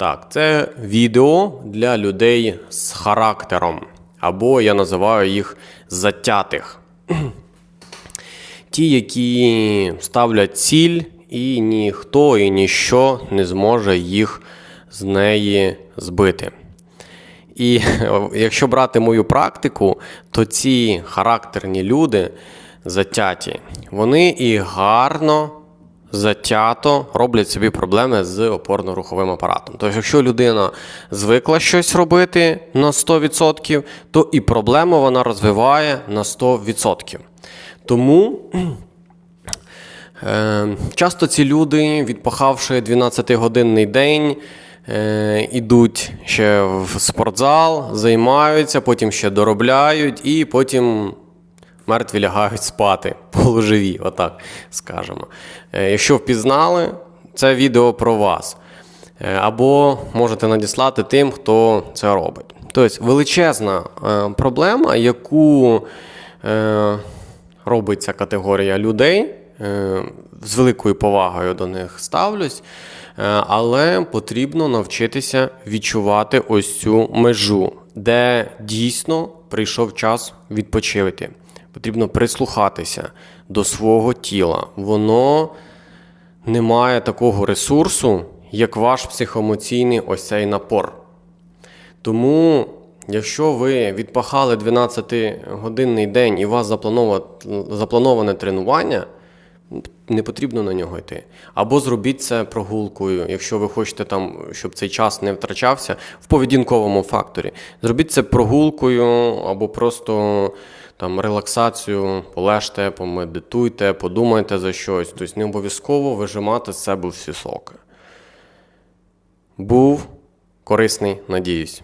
Так, це відео для людей з характером, або я називаю їх затятих. Ті, які ставлять ціль, і ніхто і ніщо не зможе їх з неї збити. І якщо брати мою практику, то ці характерні люди затяті, вони і гарно затято роблять собі проблеми з опорно-руховим апаратом. Тобто, якщо людина звикла щось робити на 100%, то і проблему вона розвиває на 100%. Тому Е, часто ці люди, відпахавши 12-годинний день, е, ідуть ще в спортзал, займаються, потім ще доробляють і потім мертві лягають спати полуживі, отак скажемо. Е, якщо впізнали, це відео про вас. Е, Або можете надіслати тим, хто це робить. Тобто величезна е, проблема, яку робить ця категорія людей. З великою повагою до них ставлюсь, але потрібно навчитися відчувати ось цю межу, де дійсно прийшов час відпочити. Потрібно прислухатися до свого тіла. Воно не має такого ресурсу, як ваш психоемоційний ось цей напор. Тому, якщо ви відпахали 12-годинний день і у вас заплановане, тренування, не потрібно на нього йти. Або зробіть це прогулкою, якщо ви хочете, там, щоб цей час не втрачався в поведінковому факторі. Зробіть це прогулкою або просто там, релаксацію, полежте, помедитуйте, подумайте за щось. Тобто не обов'язково вижимати з себе всі соки. Був корисний, надіюсь.